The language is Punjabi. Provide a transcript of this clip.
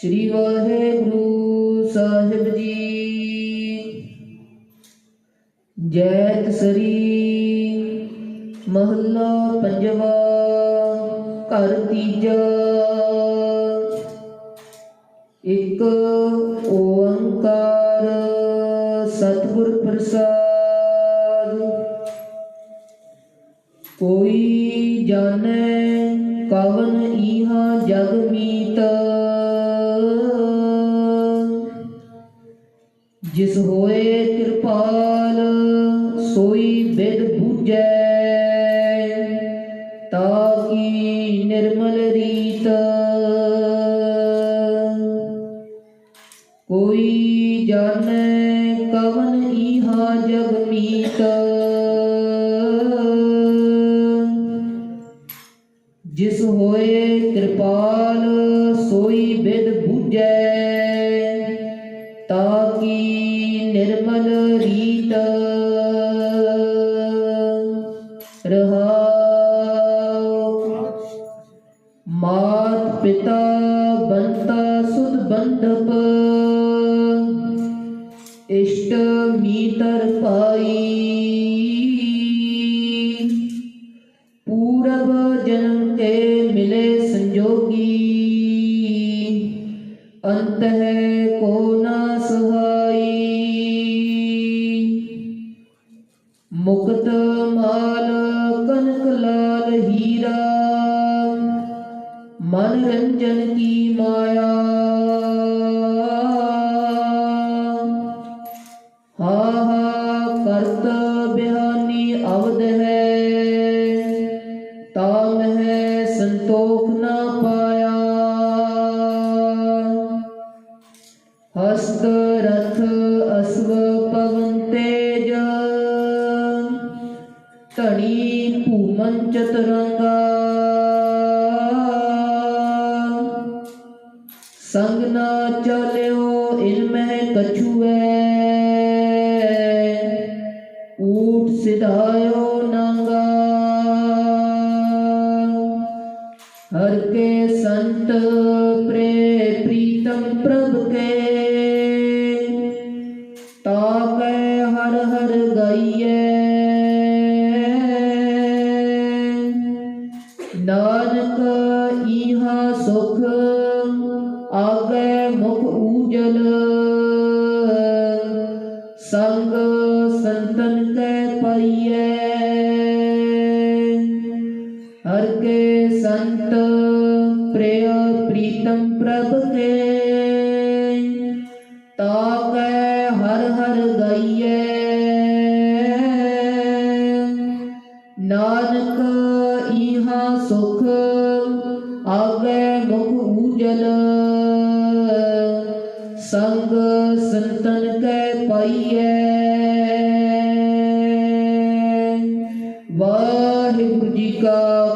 ਸ੍ਰੀ ਵਾਹਿਗੁਰੂ ਸਾਹਿਬ ਜੀ। ਜੈਤ ਸਰੀ ਮਹੱਲਾ ਪੰਜਵਾ, ਘਰ ਤੀਜਾ। ਇੱਕ ਓੰਕਾਰ ਸਤਿਗੁਰ ਪ੍ਰਸਾਦ। ਕੋਈ ਜਾਣੈ ਕਵਨ ਈਹਾ ਜਗ ਮੀਤ। ਜਿਸ ਹੋਏ ਕਿਰਪਾਲ, ਸੋਈ ਬਿਦ ਬੂਝੈ। ਤਾਕੀ ਨਿਰਮਲ ਰੀਤ? ਕੋਈ ਜਾਣੈ ਕਵਨ ਈਹਾ ਜਗ ਮੀਤ? ਜਿਸ ਹੋਏ ਕਿਰਪਾਲ, ਸੋਈ ਬਿਦ ਬੂਝੈ। ਤਾਕੀ ਨਿਰਮਲ ਰੀਤ। ਰਹਾਉ ਮਾਤ ਪਿਤਾ ਬੰਤਾ ਸੁਧ ਬੰਧਪ। ਇਸ਼ਟ ਮੀਤਰ ਪਾਈ। ਪੂਰਬ ਜਨਮ ਕੇ ਮਿਲੇ ਸੰਜੋਗੀ। ਅੰਤ ਹੈ ਕੋ ਨਾ ਮੁਕਤ ਮਾਲ ਕਨਕ ਲਾਲ ਹੀਰਾ। ਮਨ ਰੰਜਨ ਕੀ ਮਾਇਆ। ਹਾ ਹਾ ਕਰਤ ਬਿਆਨੀ ਅਵਦ ਹੈ। ਤਾਮ ਹੈ ਸੰਤੋਖ ਨਾ ਪਾਇਆ। ਹਸਤ ਰਥ ਅਸਵ ਪਵਨ ਤੇਜ। ਧਣੀ ਭੂਮਨ ਚਤਰੰਗਾ। ਸੰਗ ਨਾ ਚਲਿਓ, ਇਲਮੈ ਕਛੂਐ। ਊਟ ਸਿਧਾਇਓ ਨੰਗਾ। ਹਰ ਕੇ ਸੰਤ ਪ੍ਰੇ ਪ੍ਰੀਤਮ ਪ੍ਰਭ ਕੇ। ਤਾਕੈ ਹਰ ਹਰ ਗਾਈਐ। ਸੰਗ ਸੰਤਨ ਕੈ ਪਾਈਐ। ਹਰ ਕੇ ਸੰਤ ਪ੍ਰਿਯ ਪ੍ਰੀਤਮ ਪ੍ਰਭ ਕੇ। ਤਾਕੈ ਹਰ ਹਰ ਗਾਈਐ। ਨਾਨਕ ਈਹਾ ਸੁਖ ਆਗੈ ਮੁਖ ਊਜਲ। ਸੰਗ ਸੰਤਨ ਕੈ ਪਾਈਐ। ਵਾਹਿਗੁਰੂ ਜੀ ਕਾ